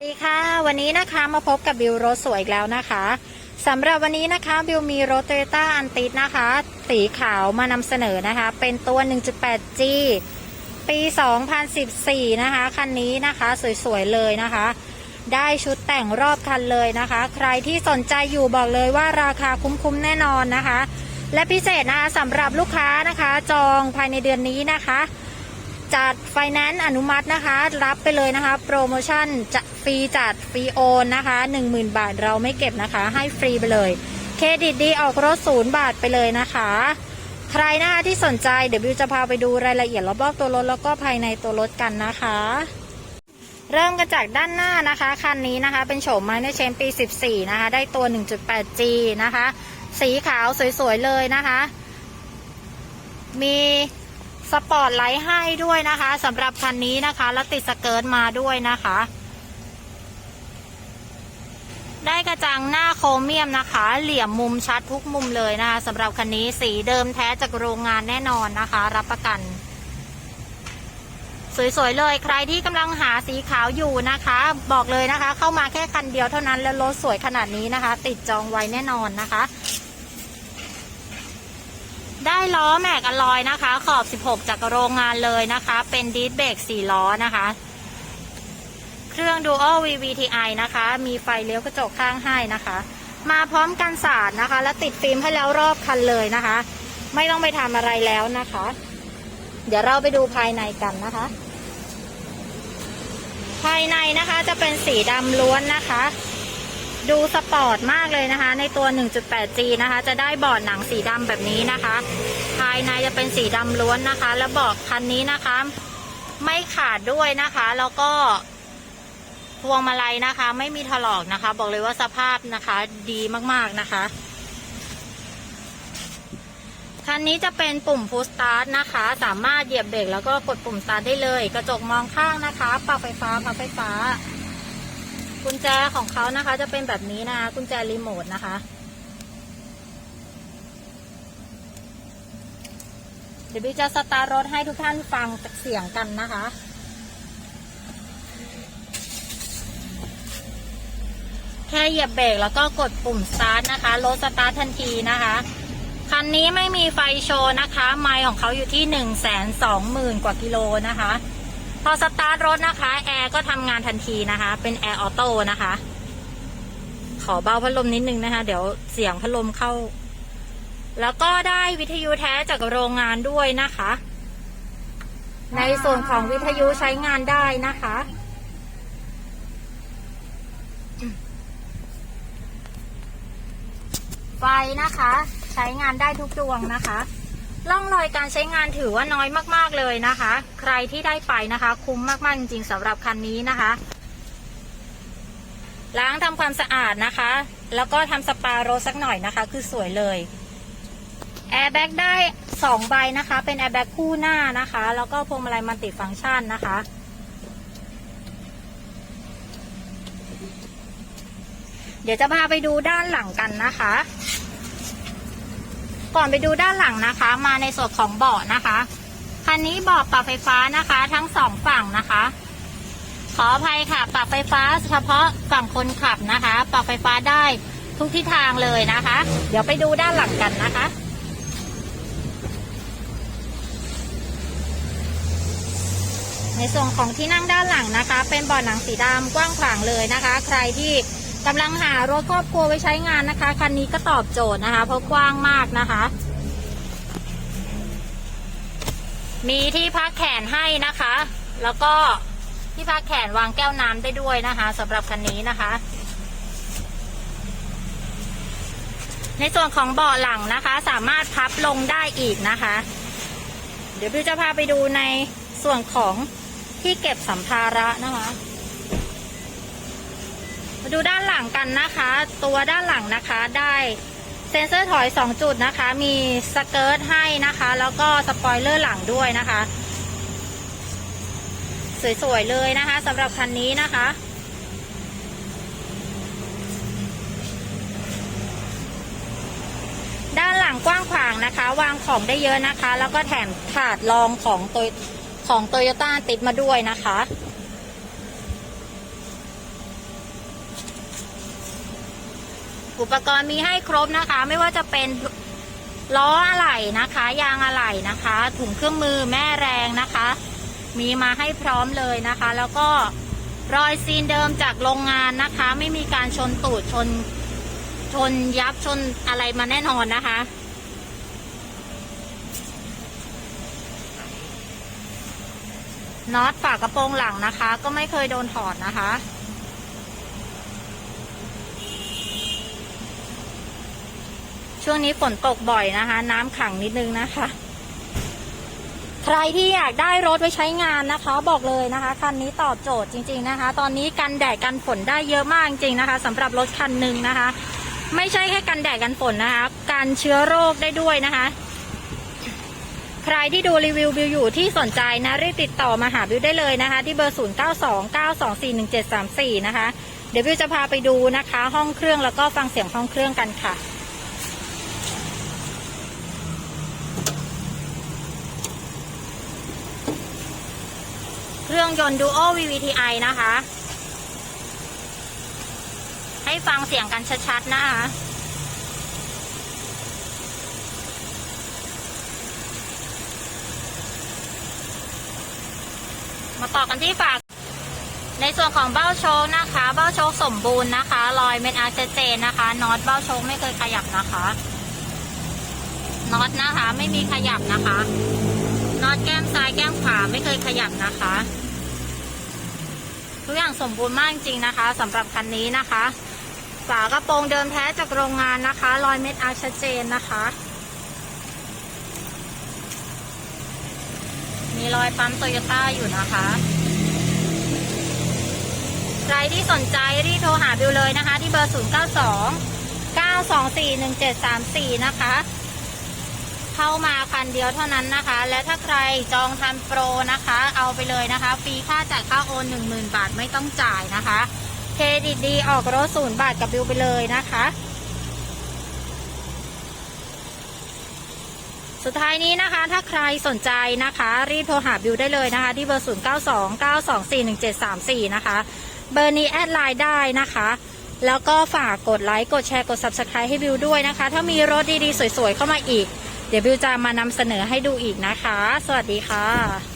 สวัสดีค่ะ วันนี้นะคะมาพบกับบิวรถสวยอีกแล้วนะคะสำหรับวันนี้นะคะบิวมีรถ Toyota a n t i s นะคะ สีขาวมานำเสนอนะคะ เป็นตัว 1.8G ปี 2014 นะคะ คันนี้นะคะสวยๆเลยนะคะ ได้ชุดแต่งรอบคันเลยนะคะ ใครที่สนใจอยู่บอกเลยว่าราคาคุ้มๆแน่นอนนะคะ และพิเศษนะคะสำหรับลูกค้านะคะ จองภายในเดือนนี้นะคะ จัดไฟแนนซ์อนุมัตินะคะ รับไปเลยนะคะ โปรโมชั่นจะฟรีจัดฟรีโอนนะคะ 10,000 บาทเราไม่เก็บนะคะ ให้ฟรีไปเลย เครดิตดีออกรถศูนย์บาทไปเลยนะคะ ใครนะคะที่สนใจเดี๋ยวบิวจะพาไปดูรายละเอียดรอบๆตัวรถแล้วก็ภายในตัวรถกันนะคะ เริ่มกันจากด้านหน้านะคะคันนี้นะคะเป็นโฉมม้ในเชมปี 14 นะคะ ได้ตัว 1.8G นะคะ สีขาวสวยๆเลยนะคะ มี สปอร์ตไลท์ให้ด้วยนะคะสำหรับคันนี้นะคะ แล้วติดสเกิร์ตมาด้วยนะคะ ได้กระจังหน้าโครเมียมนะคะ เหลี่ยมมุมชัดทุกมุมเลยนะคะสำหรับคันนี้สีเดิมแท้จากโรงงานแน่นอนนะคะ รับประกัน สวยๆเลยใครที่กำลังหาสีขาวอยู่นะคะ บอกเลยนะคะ เข้ามาแค่คันเดียวเท่านั้นแล้วรถสวยขนาดนี้นะคะ ติดจองไว้แน่นอนนะคะ ได้ล้อแม็กอลลอยนะคะ ขอบ 16 จากโรงงานเลยนะคะ เป็นดิสเบรก4ล้อนะคะ เครื่อง Dual VVTi นะคะ มีไฟเลี้ยวกระจกข้างให้นะคะ มาพร้อมกันสาดนะคะ และติดฟิล์มให้แล้วรอบคันเลยนะคะ ไม่ต้องไปทำอะไรแล้วนะคะ เดี๋ยวเราไปดูภายในกันนะคะ ภายในนะคะจะเป็นสีดำล้วนนะคะ ดูสปอร์ตมากเลยนะคะ ในตัว 1.8G นะคะ จะได้เบาะหนังสีดำแบบนี้นะคะ ภายในจะเป็นสีดำล้วนนะคะ แล้วบาะคันนี้นะคะ ไม่ขาดด้วยนะคะ แล้วก็พวงมาลัยนะคะ ไม่มีถลอกนะคะ บอกเลยว่าสภาพนะคะ ดีมากๆนะคะคันนี้จะเป็นปุ่มพุสตาร์ทนะคะ สามารถเหยียบเบรกแล้วก็กดปุ่มสตาร์ทได้เลย กระจกมองข้างนะคะปรับไฟฟ้าพับไฟฟ้า กุญแจของเขานะคะ จะเป็นแบบนี้นะคะกุญแจรีโมทนะคะ เดี๋ยวบิวจะสตาร์ทรถให้ทุกท่านฟังจากเสียงกันนะคะแค่เหยียบเบรกแล้วก็กดปุ่มสตาร์ทนะคะรถสตาร์ททันทีนะคะ คันนี้ไม่มีไฟโชว์นะคะ ไมล์ของเขาอยู่ที่หนึ่งแสนสองหมื่นกว่ากิโลนะคะ อสตาร์ทรถนะคะ แอร์ก็ทำงานทันทีนะคะ เป็นแอร์ออโต้นะคะ ขอเบาพัดลมนิดนึงนะคะ เดี๋ยวเสียงพัดลมเข้า แล้วก็ได้วิทยุแท้จากโรงงานด้วยนะคะ ในส่วนของวิทยุใช้งานได้นะคะ ไฟนะคะ ใช้งานได้ทุกดวงนะคะ ร่องรอยการใช้งานถือว่าน้อยมากๆเลยนะคะ ใครที่ได้ไปนะคะ คุ้มมากๆจริงๆสำหรับคันนี้นะคะ ล้างทำความสะอาดนะคะ แล้วก็ทำสปาโรสักหน่อยนะคะ คือสวยเลยแอร์แบ็กได้2ใบนะคะ เป็นแอร์แบ็กคู่หน้านะคะ แล้วก็พวงมาลัยมัลติฟังก์ชันนะคะเดี๋ยวจะพาไปดูด้านหลังกันนะคะ ก่อนไปดูด้านหลังนะคะ มาในส่วนของเบาะนะคะคันนี้เบาะปรับไฟฟ้านะคะ ทั้งสองฝั่งนะคะ ขออภัยค่ะ ปรับไฟฟ้าเฉพาะฝั่งคนขับนะคะ ปรับไฟฟ้าได้ทุกทิศทางเลยนะคะ เดี๋ยวไปดูด้านหลังกันนะคะในส่วนของที่นั่งด้านหลังนะคะ เป็นเบาะหนังสีดำกว้างขวางเลยนะคะ ใครที่ กำลังหารถครอบครัวไว้ใช้งานนะคะ คันนี้ก็ตอบโจทย์นะคะ เพราะกว้างมากนะคะ มีที่พักแขนให้นะคะ แล้วก็ที่พักแขนวางแก้วน้ำได้ด้วยนะคะสำหรับคันนี้นะคะ ในส่วนของเบาะหลังนะคะ สามารถพับลงได้อีกนะคะ เดี๋ยวพี่จะพาไปดูในส่วนของที่เก็บสัมภาระนะคะ มาดูด้านหลังกันนะคะ ตัวด้านหลังนะคะได้เซ็นเซอร์ถอย 2 จุดนะคะ มีสเกิร์ตให้นะคะ แล้วก็สปอยเลอร์หลังด้วยนะคะ สวยๆเลยนะคะสำหรับคันนี้นะคะ ด้านหลังกว้างขวางนะคะ วางของได้เยอะนะคะ แล้วก็แถมถาดรองของตัวของโตโยต้าติดมาด้วยนะคะ อุปกรณ์มีให้ครบนะคะ ไม่ว่าจะเป็นล้ออะไหล่นะคะ ยางอะไหล่นะคะ ถุงเครื่องมือแม่แรงนะคะ มีมาให้พร้อมเลยนะคะ แล้วก็รอยซีนเดิมจากโรงงานนะคะ ไม่มีการชนตูดชน ชนยับชนอะไรมาแน่นอนนะคะ น็อตฝากระโปรงหลังนะคะ ก็ไม่เคยโดนถอดนะคะ ช่วงนี้ฝนตกบ่อยนะคะ น้ำขังนิดนึงนะคะ ใครที่อยากได้รถไว้ใช้งานนะคะ บอกเลยนะคะคันนี้ตอบโจทย์จริง ๆนะคะ ตอนนี้กันแดดกันฝนได้เยอะมากจริงๆนะคะสำหรับรถคันหนึ่งนะคะ ไม่ใช่แค่กันแดดกันฝนนะคะกันเชื้อโรคได้ด้วยนะคะ ใครที่ดูรีวิวบิวอยู่ที่สนใจนะรีบติดต่อมาหาบิวได้เลยนะคะ ที่เบอร์ 0 9 2 9 2 4 1 7 3 4 นะคะเดี๋ยวบิวจะพาไปดูนะคะ ห้องเครื่องแล้วก็ฟังเสียงห้องเครื่องกันค่ะ เครื่องยนต์ Duo VVTi นะคะ ให้ฟังเสียงกันชัดๆ นะคะมาต่อกันที่ฝากในส่วนของเบ้าโชคนะคะ เบ้าโชคสมบูรณ์นะคะรอยเม็ดอาร์ชัดเจนนะคะน็อตเบ้าโชคไม่เคยขยับนะคะน็อตนะคะ ไม่มีขยับนะคะ น็อตแก้มซ้ายแก้มขวาไม่เคยขยับนะคะ ทุกอย่างสมบูรณ์มากจริงนะคะสำหรับคันนี้นะคะ ฝากระโปรงเดิมแท้จากโรงงานนะคะ รอยเม็ดอาชัดเจนนะคะ มีรอยปั๊มโตโยต้าอยู่นะคะ ใครที่สนใจรีบโทรหาบิวเลยนะคะ ที่เบอร์ 0 9 2 9 2 4 1 7 3 4 นะคะ เข้ามาคันเดียวเท่านั้นนะคะ และถ้าใครจองทันโปรนะคะ เอาไปเลยนะคะฟรีค่าจ่ายค่าโอน10,000 บาทไม่ต้องจ่ายนะคะเครดิตดีออกรถศูนย์บาทกับบิวไปเลยนะคะ สุดท้ายนี้นะคะ ถ้าใครสนใจนะคะ รีบโทรหาบิวได้เลยนะคะ ที่เบอร์ 0 9 2 9 2 4 1 7 3 4 นะคะ เบอร์นี้แอดไลน์ได้นะคะแล้วก็ฝากกดไลค์ กดแชร์ กด Subscribe ให้บิวด้วยนะคะ ถ้ามีรถดี ๆ สวย ๆ เข้ามาอีก เดี๋ยวบิวจะมานำเสนอให้ดูอีกนะคะ สวัสดีค่ะ